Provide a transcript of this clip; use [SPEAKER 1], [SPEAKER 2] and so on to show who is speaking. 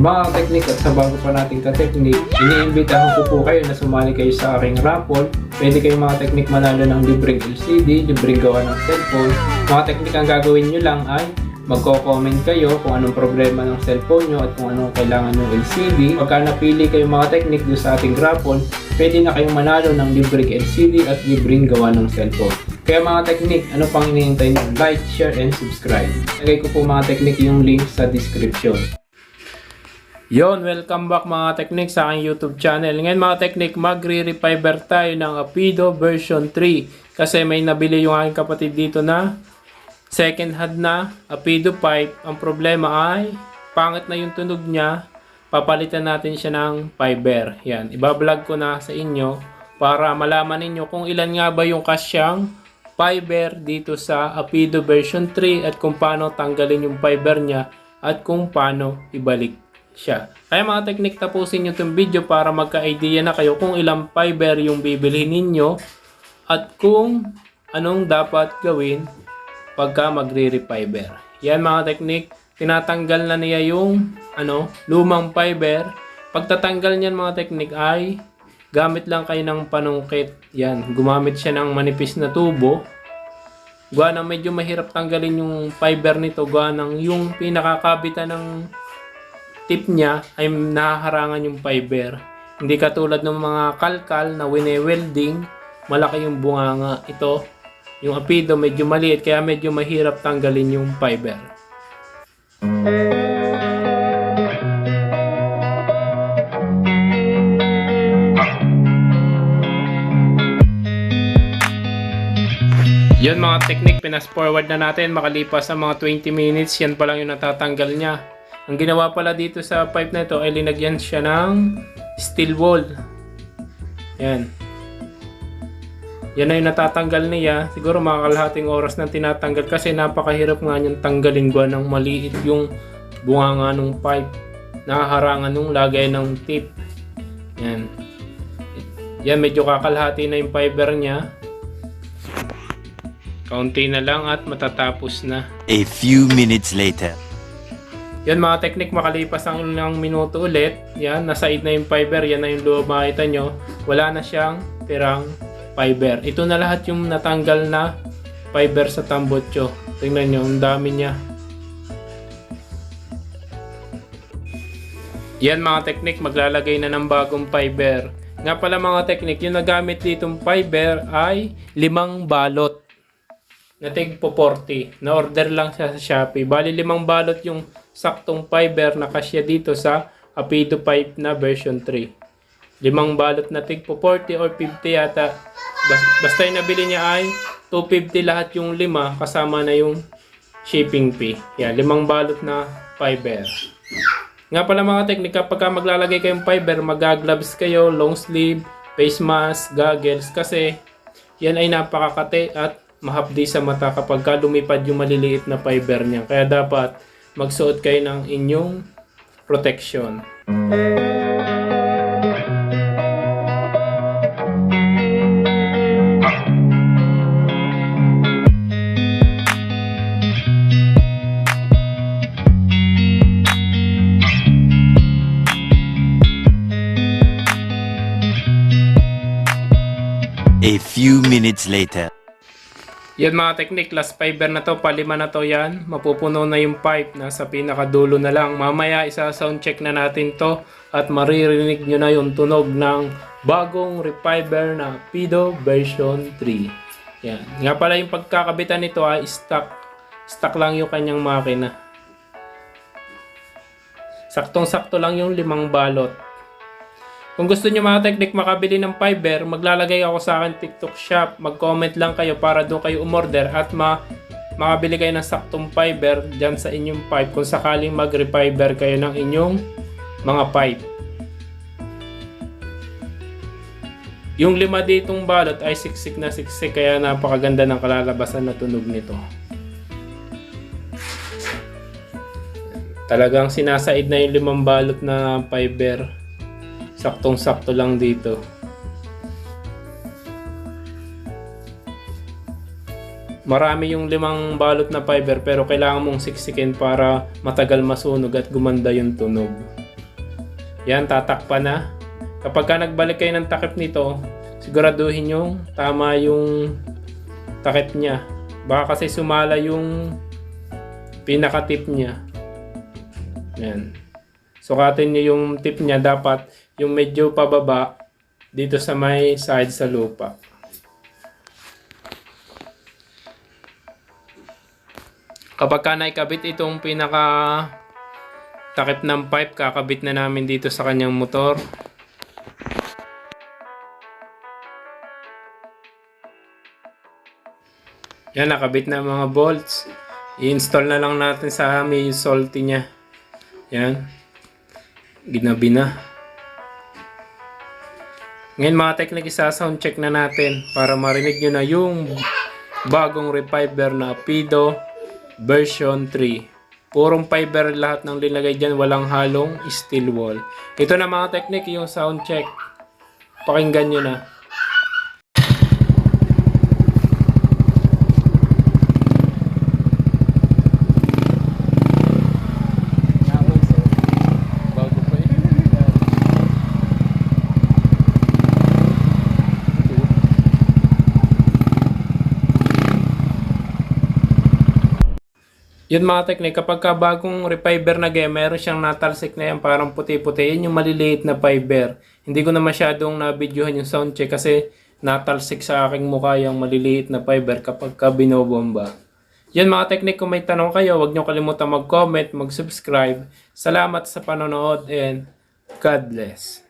[SPEAKER 1] Mga teknik at sa bago pa nating ka-teknik, iniimbitahan ko po kayo na sumali kayo sa aking raffle. Pwede kayong mga teknik manalo ng libreng LCD, libreng gawa ng cellphone. Mga teknik ang gagawin nyo lang ay magko-comment kayo kung anong problema ng cellphone nyo at kung anong kailangan ng LCD. Pagka napili kayo mga teknik doon sa ating raffle, pwede na kayong manalo ng libreng LCD at libreng gawa ng cellphone. Kaya mga teknik, ano pang hinihintay nyo? Like, share, and subscribe. Lagay ko po mga teknik yung link sa description. Yon, welcome back mga teknik sa aking YouTube channel. Ngayon mga teknik, magre-refiber tayo ng Apido version 3 kasi may nabili yung aking kapatid dito na second hand na Apido pipe. Ang problema ay pangit na yung tunog niya. Papalitan natin siya ng fiber. Yan, ibablog ko na sa inyo para malaman ninyo kung ilan nga ba yung kasyang fiber dito sa Apido version 3 at kung paano tanggalin yung fiber niya at kung paano ibalik siya. Kaya mga teknik tapusin nyo itong video para magka-idea na kayo kung ilang fiber yung bibilhin ninyo at kung anong dapat gawin pagka magre-refiber. Yan mga teknik, tinatanggal na niya yung ano, lumang fiber. Pagtatanggal niyan mga teknik ay gamit lang kayo ng panungkit. Yan, gumamit siya ng manipis na tubo. Gawa ng medyo mahirap tanggalin yung fiber nito. Gawa ng yung pinakakabitan ng tip niya ay nahaharangan yung fiber. Hindi katulad ng mga kalkal na wine-welding, malaki yung bunganga. Ito, yung apido medyo maliit kaya medyo mahirap tanggalin yung fiber. Yun mga technique, pinas forward na natin makalipas sa mga 20 minutes, yan pa lang yung natatanggal niya. Ang ginawa pala dito sa pipe na ito ay linagyan siya ng steel wool. Yan. Yan na yung natatanggal niya. Siguro mga kalahating oras na tinatanggal kasi napakahirap nga niyang tanggalin gwa ng maliit yung bunganga ng pipe. Nakaharangan nung lagay ng tip. Yan. Yan, medyo kakalahati na yung fiber niya. Kaunti na lang at matatapos na.
[SPEAKER 2] A few minutes later.
[SPEAKER 1] Yan mga teknik makalipas ang ilang minuto ulit. Yan, nasaid na yung fiber. Yan na yung loob makita nyo. Wala na siyang tirang fiber. Ito na lahat yung natanggal na fiber sa tambotso. Tingnan nyo, ang dami niya. Yan mga teknik, maglalagay na ng bagong fiber. Nga pala mga teknik, yung nagamit ditong fiber ay limang balot na tig po 40. Na-order lang siya sa Shopee. Bali, limang balot yung saktong fiber na kasya dito sa Apido Pipe na version 3. Limang balot na tig po 40 or 50 yata. Bas- basta yung nabili niya ay 250 lahat yung lima kasama na yung shipping fee. Yan, limang balot na fiber. Nga pala mga teknik, kapag maglalagay kayong fiber, mag-gloves kayo, long sleeve, face mask, goggles, kasi yan ay napakakate at mahapdi sa mata kapag ka lumipad yung maliliit na fiber niya. Kaya dapat magsuot kayo ng inyong protection.
[SPEAKER 2] A few minutes later.
[SPEAKER 1] Yan mga teknik, last fiber na to, palima na to yan. Mapupuno na yung pipe, nasa pinakadulo na lang. Mamaya isa sound check na natin to at maririnig nyo na yung tunog ng bagong refiber na Pido version 3. Yan. Nga pala yung pagkakabitan nito ay stock. Stock lang yung kanyang makina. Saktong-sakto lang yung limang balot. Kung gusto niyo mga teknik makabili ng fiber, maglalagay ako sa akin TikTok shop. Mag-comment lang kayo para doon kayo umorder at ma makabili kayo ng saktong fiber dyan sa inyong pipe kung sakaling mag-refiber kayo ng inyong mga pipe. Yung lima ditong balot ay siksik na siksik kaya napakaganda ng kalalabasan na tunog nito. Talagang sinasaid na yung limang balot na fiber. Saktong-sakto lang dito. Marami yung limang balot na fiber pero kailangan mong siksikin para matagal masunog at gumanda yung tunog. Yan, tatakpan na. Kapag ka nagbalik kayo ng takip nito, siguraduhin yung tama yung takip niya. Baka kasi sumala yung pinaka-tip niya. Yan. Sukatin niyo yung tip niya dapat yung medyo pababa dito sa may side sa lupa. Kapag ka naikabit itong pinaka takip ng pipe, kakabit na namin dito sa kanyang motor. Yan, nakabit na mga bolts. I-install na lang natin sa may salty niya. Yan. Ginabi na. Ngayon mga technique, isa-sound check na natin para marinig nyo na yung bagong refiber na Pido version 3. Purong fiber lahat ng linagay dyan, walang halong steel wall. Ito na mga technique, yung sound check. Pakinggan nyo na. Bago pa yun. Yun mga teknik, kapag ka bagong refiber na game, meron siyang natalsik na yan, parang puti-puti. Yan yung maliliit na fiber. Hindi ko na masyadong nabidyohan yung sound check kasi natalsik sa aking mukha yung maliliit na fiber kapag ka binobomba. Yan mga teknik, kung may tanong kayo, huwag niyo kalimutan mag-comment, mag-subscribe. Salamat sa panonood and God bless.